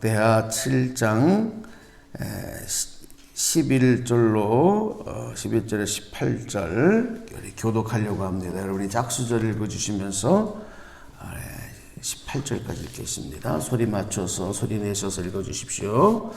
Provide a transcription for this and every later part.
역대하 7장 11절로 11절에 18절 우리 교독하려고 합니다. 여러분이 작수절 읽어주시면서 18절까지 읽겠습니다. 소리 맞춰서 소리 내셔서 읽어주십시오.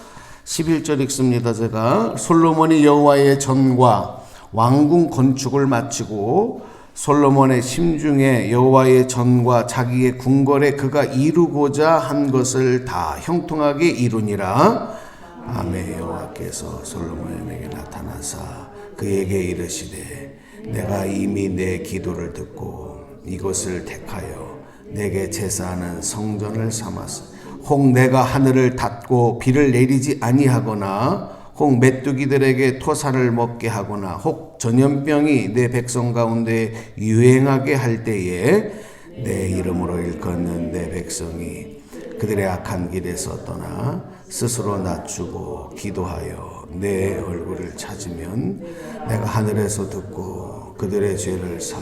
11절 읽습니다. 제가 솔로몬이 여호와의 전과 왕궁 건축을 마치고 솔로몬의 심중에 여호와의 전과 자기의 궁궐에 그가 이루고자 한 것을 다 형통하게 이루니라. 아멘 여호와께서 솔로몬에게 나타나사 그에게 이르시되 내가 이미 내 기도를 듣고 이것을 택하여 내게 제사하는 성전을 삼았어. 혹 내가 하늘을 닫고 비를 내리지 아니하거나 혹 메뚜기들에게 토사를 먹게 하거나 혹 전염병이 내 백성 가운데 유행하게 할 때에 내 이름으로 일컫는 내 백성이 그들의 악한 길에서 떠나 스스로 낮추고 기도하여 내 얼굴을 찾으면 내가 하늘에서 듣고 그들의 죄를 사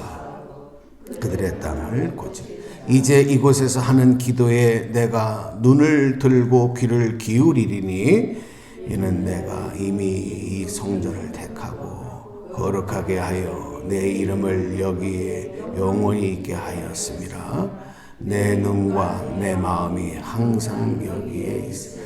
그들의 땅을 고치 이제 이곳에서 하는 기도에 내가 눈을 들고 귀를 기울이리니 이는 내가 이미 이 성전을 택하고 거룩하게 하여 내 이름을 여기에 영원히 있게 하였습니다. 내 눈과 내 마음이 항상 여기에 있어.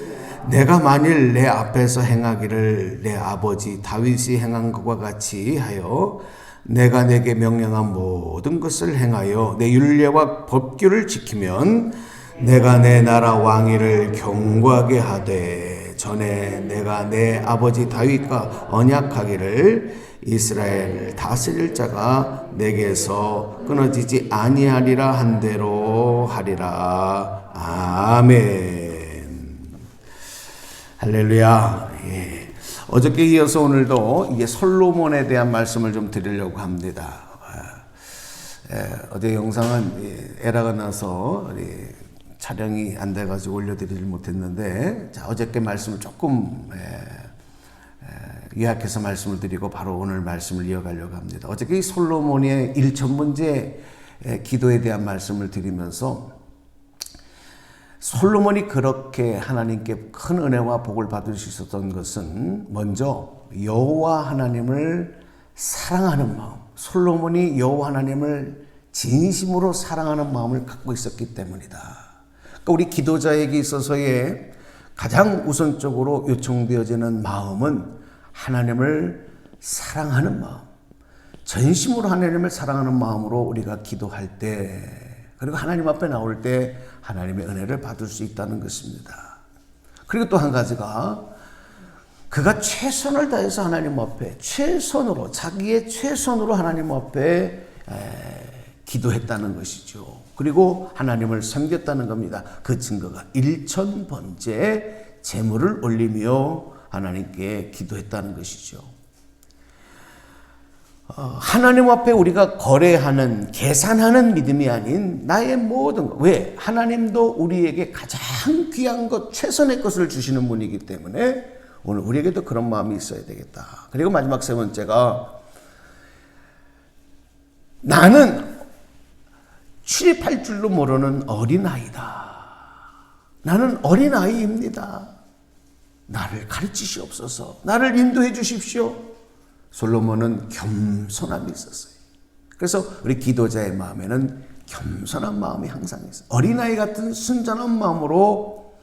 내가 만일 내 앞에서 행하기를 내 아버지 다윗이 행한 것과 같이 하여 내가 내게 명령한 모든 것을 행하여 내 율례와 법규를 지키면 내가 내 나라 왕위를 경고하게 하되 전에 내가 내 아버지 다윗과 언약하기를 이스라엘 다스릴 자가 내게서 끊어지지 아니하리라 한 대로 하리라 아멘. 할렐루야. 예. 어저께 이어서 오늘도 이게 솔로몬에 대한 말씀을 좀 드리려고 합니다. 예, 어제 영상은 에라가 나서 촬영이 안 돼가지고 올려드리지 못했는데 자, 어저께 말씀을 조금 에, 에, 요약해서 말씀을 드리고 바로 오늘 말씀을 이어가려고 합니다. 어저께 이 솔로몬의 일천 번째 기도에 대한 말씀을 드리면서 솔로몬이 그렇게 하나님께 큰 은혜와 복을 받을 수 있었던 것은 먼저 여호와 하나님을 사랑하는 마음, 솔로몬이 여호와 하나님을 진심으로 사랑하는 마음을 갖고 있었기 때문이다. 그러니까 우리 기도자에게 있어서의 가장 우선적으로 요청되어지는 마음은 하나님을 사랑하는 마음, 전심으로 하나님을 사랑하는 마음으로 우리가 기도할 때, 그리고 하나님 앞에 나올 때 하나님의 은혜를 받을 수 있다는 것입니다. 그리고 또 한 가지가 그가 최선을 다해서 하나님 앞에 최선으로 자기의 최선으로 하나님 앞에 기도했다는 것이죠. 그리고 하나님을 섬겼다는 겁니다. 그 증거가 일천 번째 제물을 올리며 하나님께 기도했다는 것이죠. 어, 하나님 앞에 우리가 거래하는 계산하는 믿음이 아닌 나의 모든 것. 왜? 하나님도 우리에게 가장 귀한 것, 최선의 것을 주시는 분이기 때문에 오늘 우리에게도 그런 마음이 있어야 되겠다. 그리고 마지막 세 번째가 나는 출입할 줄로 모르는 어린아이다. 나는 어린아이입니다. 나를 가르치시옵소서. 나를 인도해 주십시오. 솔로몬은 겸손함이 있었어요. 그래서 우리 기도자의 마음에는 겸손한 마음이 항상 있어요. 어린아이 같은 순전한 마음으로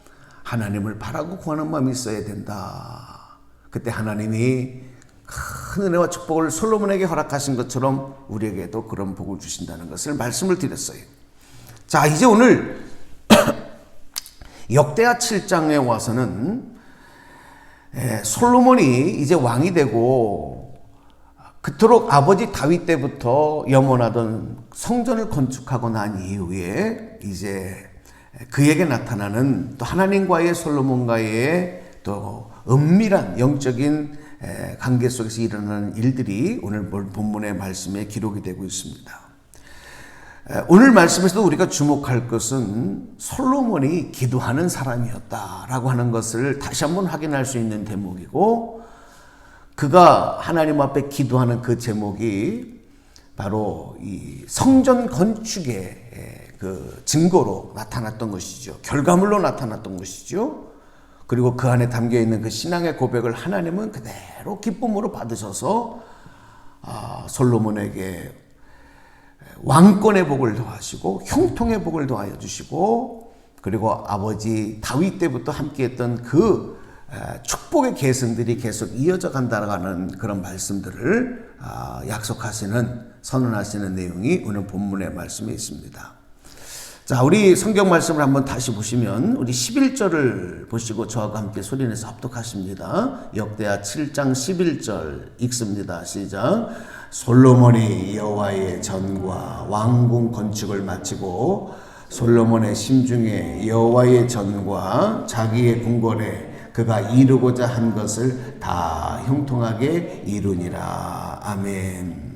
하나님을 바라고 구하는 마음이 있어야 된다. 그때 하나님이 큰 은혜와 축복을 솔로몬에게 허락하신 것처럼 우리에게도 그런 복을 주신다는 것을 말씀을 드렸어요. 자, 이제 오늘 역대하 7장에 와서는 솔로몬이 이제 왕이 되고 그토록 아버지 다윗 때부터 염원하던 성전을 건축하고 난 이후에 이제 그에게 나타나는 또 하나님과의 솔로몬과의 또 은밀한 영적인 관계 속에서 일어나는 일들이 오늘 본문의 말씀에 기록이 되고 있습니다. 오늘 말씀에서도 우리가 주목할 것은 솔로몬이 기도하는 사람이었다라고 하는 것을 다시 한번 확인할 수 있는 대목이고 그가 하나님 앞에 기도하는 그 제목이 바로 이 성전 건축의 그 증거로 나타났던 것이죠. 결과물로 나타났던 것이죠. 그리고 그 안에 담겨 있는 그 신앙의 고백을 하나님은 그대로 기쁨으로 받으셔서 아, 솔로몬에게 왕권의 복을 더하시고 형통의 복을 더하여 주시고 그리고 아버지 다윗 때부터 함께했던 그 에, 축복의 계승들이 계속 이어져 간다는 그런 말씀들을 아, 약속하시는 선언하시는 내용이 오늘 본문의 말씀에 있습니다. 자, 우리 성경 말씀을 한번 다시 보시면 우리 11절을 보시고 저와 함께 소리내서 합독하십니다. 역대하 7장 11절 읽습니다. 시작. 솔로몬이 여호와의 전과 왕궁 건축을 마치고 솔로몬의 심중에 여호와의 전과 자기의 궁궐에 그가 이루고자 한 것을 다 형통하게 이루니라. 아멘.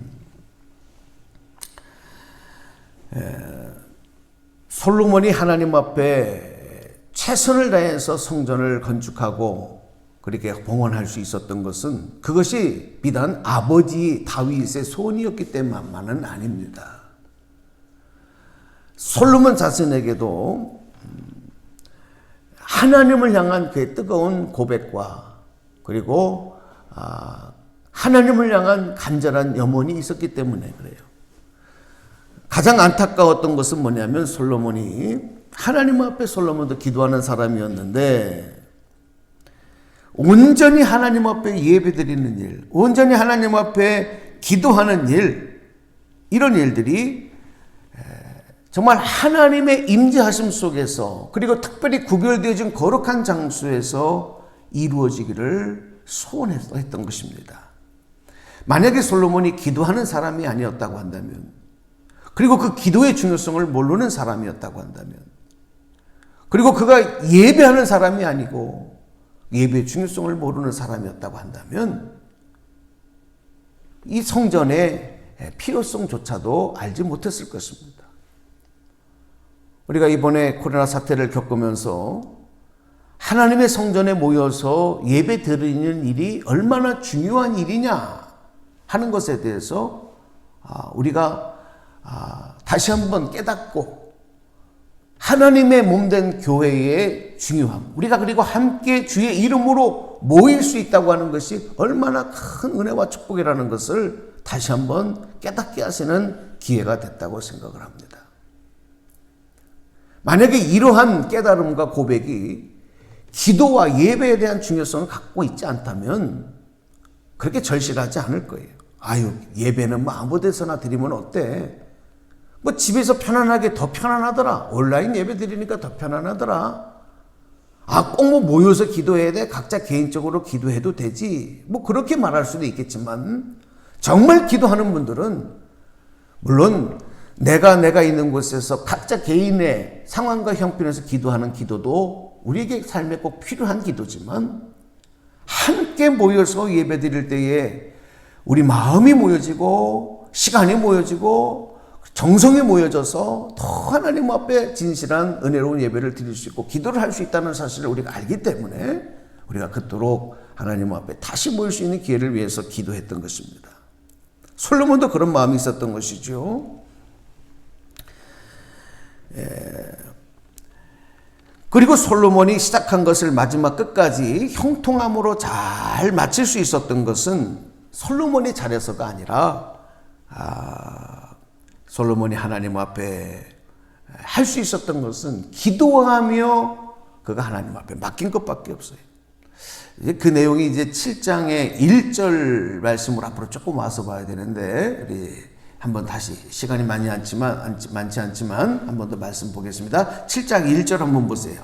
솔로몬이 하나님 앞에 최선을 다해서 성전을 건축하고 그렇게 봉헌할 수 있었던 것은 그것이 비단 아버지 다윗의 소원이었기 때문만은 아닙니다. 솔로몬 자신에게도 하나님을 향한 그의 뜨거운 고백과 그리고 아, 하나님을 향한 간절한 염원이 있었기 때문에 그래요. 가장 안타까웠던 것은 뭐냐면 솔로몬이 하나님 앞에 솔로몬도 기도하는 사람이었는데 온전히 하나님 앞에 예배드리는 일, 온전히 하나님 앞에 기도하는 일, 이런 일들이 정말 하나님의 임재하심 속에서 그리고 특별히 구별되어진 거룩한 장소에서 이루어지기를 소원했던 것입니다. 만약에 솔로몬이 기도하는 사람이 아니었다고 한다면 그리고 그 기도의 중요성을 모르는 사람이었다고 한다면 그리고 그가 예배하는 사람이 아니고 예배의 중요성을 모르는 사람이었다고 한다면 이 성전의 필요성조차도 알지 못했을 것입니다. 우리가 이번에 코로나 사태를 겪으면서 하나님의 성전에 모여서 예배 드리는 일이 얼마나 중요한 일이냐 하는 것에 대해서 아, 우리가 아, 다시 한번 깨닫고 하나님의 몸된 교회의 중요함, 우리가 그리고 함께 주의 이름으로 모일 수 있다고 하는 것이 얼마나 큰 은혜와 축복이라는 것을 다시 한번 깨닫게 하시는 기회가 됐다고 생각을 합니다. 만약에 이러한 깨달음과 고백이 기도와 예배에 대한 중요성을 갖고 있지 않다면 그렇게 절실하지 않을 거예요. 아유, 예배는 뭐 아무 데서나 드리면 어때? 뭐 집에서 편안하게 더 편안하더라. 온라인 예배 드리니까 더 편안하더라. 아, 꼭 뭐 모여서 기도해야 돼? 각자 개인적으로 기도해도 되지. 뭐 그렇게 말할 수도 있겠지만, 정말 기도하는 분들은, 물론 내가 내가 있는 곳에서 각자 개인의 상황과 형편에서 기도하는 기도도 우리에게 삶에 꼭 필요한 기도지만, 함께 모여서 예배 드릴 때에 우리 마음이 모여지고, 시간이 모여지고, 정성이 모여져서 더 하나님 앞에 진실한 은혜로운 예배를 드릴 수 있고 기도를 할 수 있다는 사실을 우리가 알기 때문에 우리가 그토록 하나님 앞에 다시 모일 수 있는 기회를 위해서 기도했던 것입니다. 솔로몬도 그런 마음이 있었던 것이죠. 예. 그리고 솔로몬이 시작한 것을 마지막 끝까지 형통함으로 잘 마칠 수 있었던 것은 솔로몬이 잘해서가 아니라 아, 솔로몬이 하나님 앞에 할 수 있었던 것은 기도하며 그가 하나님 앞에 맡긴 것밖에 없어요. 그 내용이 이제 7장의 1절 말씀으로 앞으로 조금 와서 봐야 되는데 우리 한번 다시 시간이 많이 않지만 많지 않지만 한 번 더 말씀 보겠습니다. 7장 1절 한번 보세요.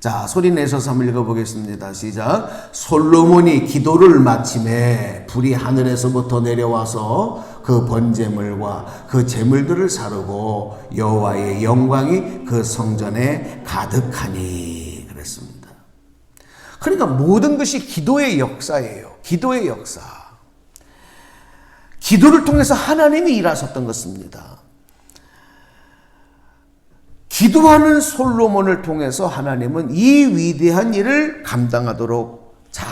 자, 소리 내셔서 한번 읽어 보겠습니다. 시작. 솔로몬이 기도를 마침에 불이 하늘에서부터 내려와서 그 번제물과 그 제물들을 사르고 여호와의 영광이 그 성전에 가득하니 그랬습니다. 그러니까 모든 것이 기도의 역사예요. 기도의 역사. 기도를 통해서 하나님이 일하셨던 것입니다. 기도하는 솔로몬을 통해서 하나님은 이 위대한 일을 감당하도록 잘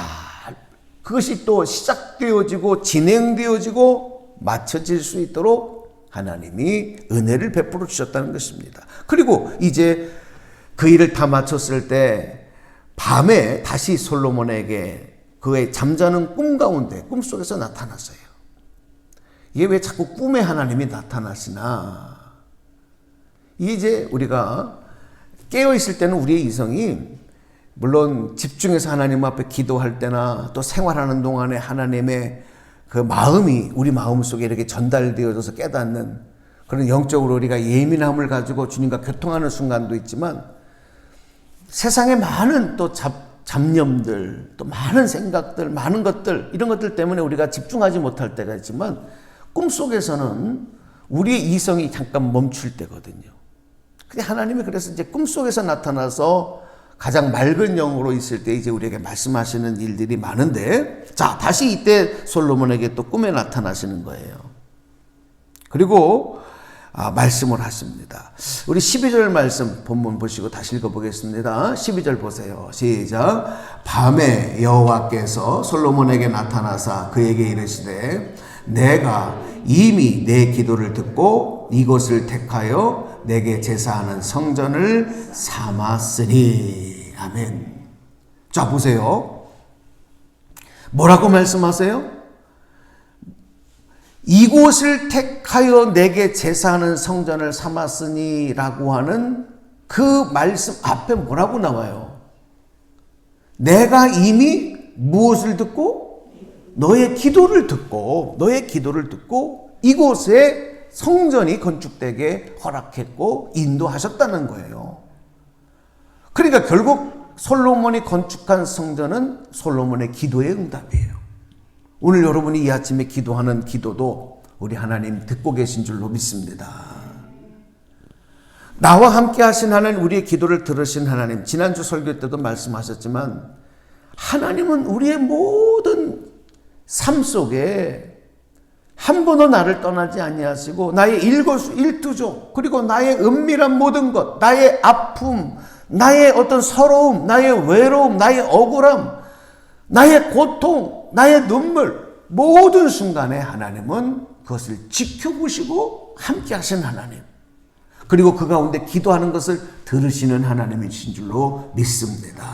그것이 또 시작되어지고 진행되어지고 맞춰질 수 있도록 하나님이 은혜를 베풀어 주셨다는 것입니다. 그리고 이제 그 일을 다 마쳤을 때 밤에 다시 솔로몬에게 그의 잠자는 꿈 가운데 꿈속에서 나타났어요. 이게 왜 자꾸 꿈에 하나님이 나타나시나? 이제 우리가 깨어 있을 때는 우리의 이성이 물론 집중해서 하나님 앞에 기도할 때나 또 생활하는 동안에 하나님의 그 마음이 우리 마음 속에 이렇게 전달되어져서 깨닫는 그런 영적으로 우리가 예민함을 가지고 주님과 교통하는 순간도 있지만 세상에 많은 또 잡, 잡념들, 또 많은 생각들, 많은 것들, 이런 것들 때문에 우리가 집중하지 못할 때가 있지만 꿈속에서는 우리의 이성이 잠깐 멈출 때거든요. 근데 하나님이 그래서 이제 꿈속에서 나타나서 가장 맑은 영으로 있을 때 이제 우리에게 말씀하시는 일들이 많은데 자, 다시 이때 솔로몬에게 또 꿈에 나타나시는 거예요. 그리고 아, 말씀을 하십니다. 우리 12절 말씀 본문 보시고 다시 읽어보겠습니다. 12절 보세요. 시작. 밤에 여호와께서 솔로몬에게 나타나사 그에게 이르시되 내가 이미 내 기도를 듣고 이곳을 택하여 내게 제사하는 성전을 삼았으니 아멘. 자 보세요. 뭐라고 말씀하세요? 이곳을 택하여 내게 제사하는 성전을 삼았으니 라고 하는 그 말씀 앞에 뭐라고 나와요? 내가 이미 무엇을 듣고 너의 기도를 듣고 너의 기도를 듣고 이곳에 성전이 건축되게 허락했고 인도하셨다는 거예요. 그러니까 결국 솔로몬이 건축한 성전은 솔로몬의 기도의 응답이에요. 오늘 여러분이 이 아침에 기도하는 기도도 우리 하나님 듣고 계신 줄로 믿습니다. 나와 함께 하신 하나님, 우리의 기도를 들으신 하나님, 지난주 설교 때도 말씀하셨지만, 하나님은 우리의 모든 삶 속에 한 번도 나를 떠나지 아니하시고, 나의 일거수 일투족, 그리고 나의 은밀한 모든 것, 나의 아픔, 나의 어떤 서러움, 나의 외로움, 나의 억울함, 나의 고통, 나의 눈물, 모든 순간에 하나님은 그것을 지켜보시고 함께 하신 하나님. 그리고 그 가운데 기도하는 것을 들으시는 하나님이신 줄로 믿습니다.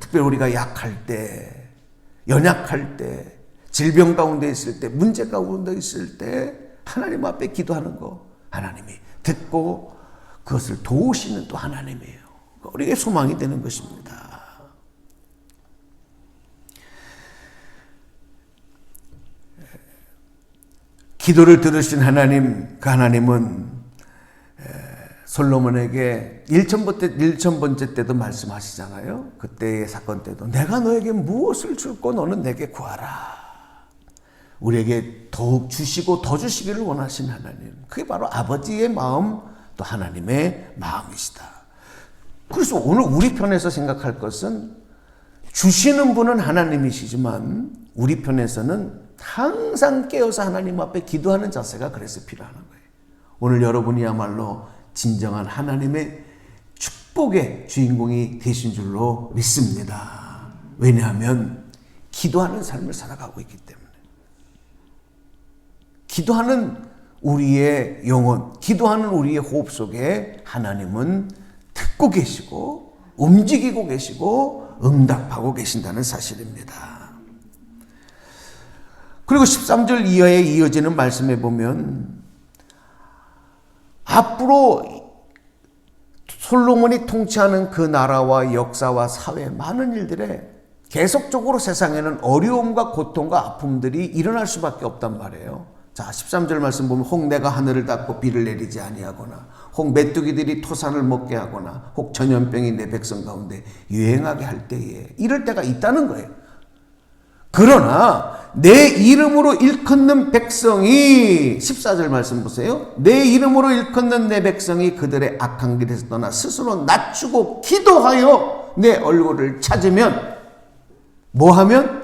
특별히 우리가 약할 때, 연약할 때, 질병 가운데 있을 때, 문제 가운데 있을 때, 하나님 앞에 기도하는 거, 하나님이 듣고 그것을 도우시는 또 하나님이에요. 우리에게 소망이 되는 것입니다. 기도를 들으신 하나님, 그 하나님은 솔로몬에게 1천번째, 1천번째 때도 말씀하시잖아요. 그때의 사건 때도 내가 너에게 무엇을 줄고 너는 내게 구하라. 우리에게 더욱 주시고 더 주시기를 원하신 하나님. 그게 바로 아버지의 마음, 또 하나님의 마음이시다. 그래서 오늘 우리 편에서 생각할 것은 주시는 분은 하나님이시지만 우리 편에서는 항상 깨어서 하나님 앞에 기도하는 자세가 그래서 필요한 거예요. 오늘 여러분이야말로 진정한 하나님의 축복의 주인공이 되신 줄로 믿습니다. 왜냐하면 기도하는 삶을 살아가고 있기 때문에. 기도하는 우리의 영혼, 기도하는 우리의 호흡 속에 하나님은 듣고 계시고 움직이고 계시고 응답하고 계신다는 사실입니다. 그리고 13절 이하에 이어지는 말씀에 보면 앞으로 솔로몬이 통치하는 그 나라와 역사와 사회 많은 일들에 계속적으로 세상에는 어려움과 고통과 아픔들이 일어날 수밖에 없단 말이에요. 자, 13절 말씀 보면 혹 내가 하늘을 닫고 비를 내리지 아니하거나 혹 메뚜기들이 토산을 먹게 하거나 혹 전염병이 내 백성 가운데 유행하게 할 때에 이럴 때가 있다는 거예요. 그러나 내 이름으로 일컫는 백성이 14절 말씀 보세요. 내 이름으로 일컫는 내 백성이 그들의 악한 길에서 떠나 스스로 낮추고 기도하여 내 얼굴을 찾으면 뭐 하면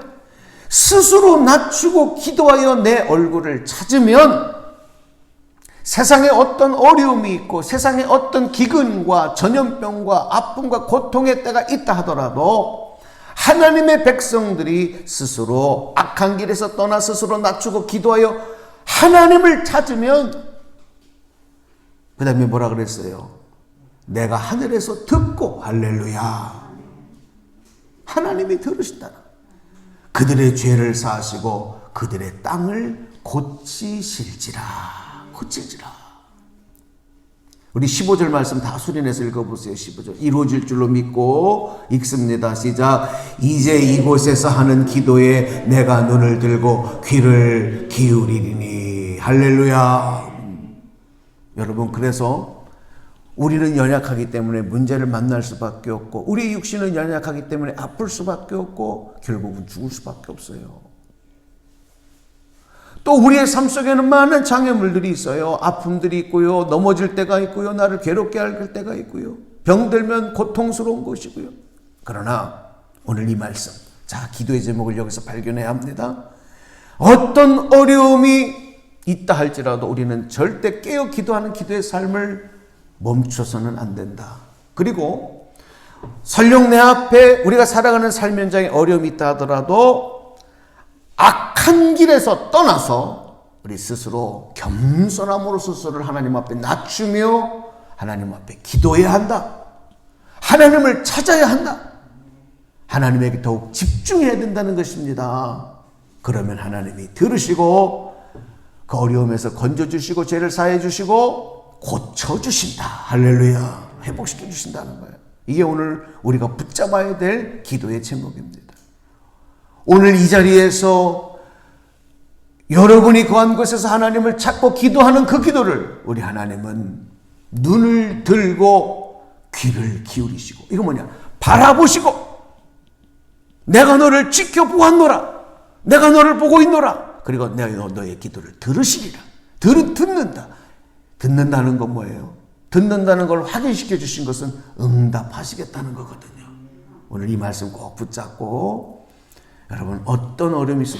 스스로 낮추고 기도하여 내 얼굴을 찾으면 세상에 어떤 어려움이 있고 세상에 어떤 기근과 전염병과 아픔과 고통의 때가 있다 하더라도 하나님의 백성들이 스스로 악한 길에서 떠나 스스로 낮추고 기도하여 하나님을 찾으면 그 다음에 뭐라 그랬어요? 내가 하늘에서 듣고 할렐루야. 하나님이 들으신다. 그들의 죄를 사하시고 그들의 땅을 고치실지라. 고칠지라. 우리 15절 말씀 다 소리내서 읽어보세요. 15절. 이루어질 줄로 믿고 읽습니다. 시작. 이제 이곳에서 하는 기도에 내가 눈을 들고 귀를 기울이리니. 할렐루야. 여러분, 그래서 우리는 연약하기 때문에 문제를 만날 수밖에 없고, 우리 육신은 연약하기 때문에 아플 수밖에 없고, 결국은 죽을 수밖에 없어요. 또 우리의 삶 속에는 많은 장애물들이 있어요. 아픔들이 있고요. 넘어질 때가 있고요. 나를 괴롭게 할 때가 있고요. 병들면 고통스러운 것이고요. 그러나 오늘 이 말씀, 자, 기도의 제목을 여기서 발견해야 합니다. 어떤 어려움이 있다 할지라도 우리는 절대 깨어 기도하는 기도의 삶을 멈춰서는 안 된다. 그리고 설령 내 앞에 우리가 살아가는 삶 현장에 어려움이 있다 하더라도 악한 길에서 떠나서 우리 스스로 겸손함으로 스스로를 하나님 앞에 낮추며 하나님 앞에 기도해야 한다. 하나님을 찾아야 한다. 하나님에게 더욱 집중해야 된다는 것입니다. 그러면 하나님이 들으시고 그 어려움에서 건져주시고 죄를 사해주시고 고쳐주신다. 할렐루야. 회복시켜 주신다는 거예요. 이게 오늘 우리가 붙잡아야 될 기도의 제목입니다. 오늘 이 자리에서 여러분이 거한 곳에서 하나님을 찾고 기도하는 그 기도를 우리 하나님은 눈을 들고 귀를 기울이시고 이거 뭐냐 바라보시고 내가 너를 지켜보았노라 내가 너를 보고 있노라 그리고 내가 너- 너의 기도를 들으시리라 들, 듣는다 듣는다는 건 뭐예요? 듣는다는 걸 확인시켜 주신 것은 응답하시겠다는 거거든요 오늘 이 말씀 꼭 붙잡고 여러분 어떤 어려움이 있어도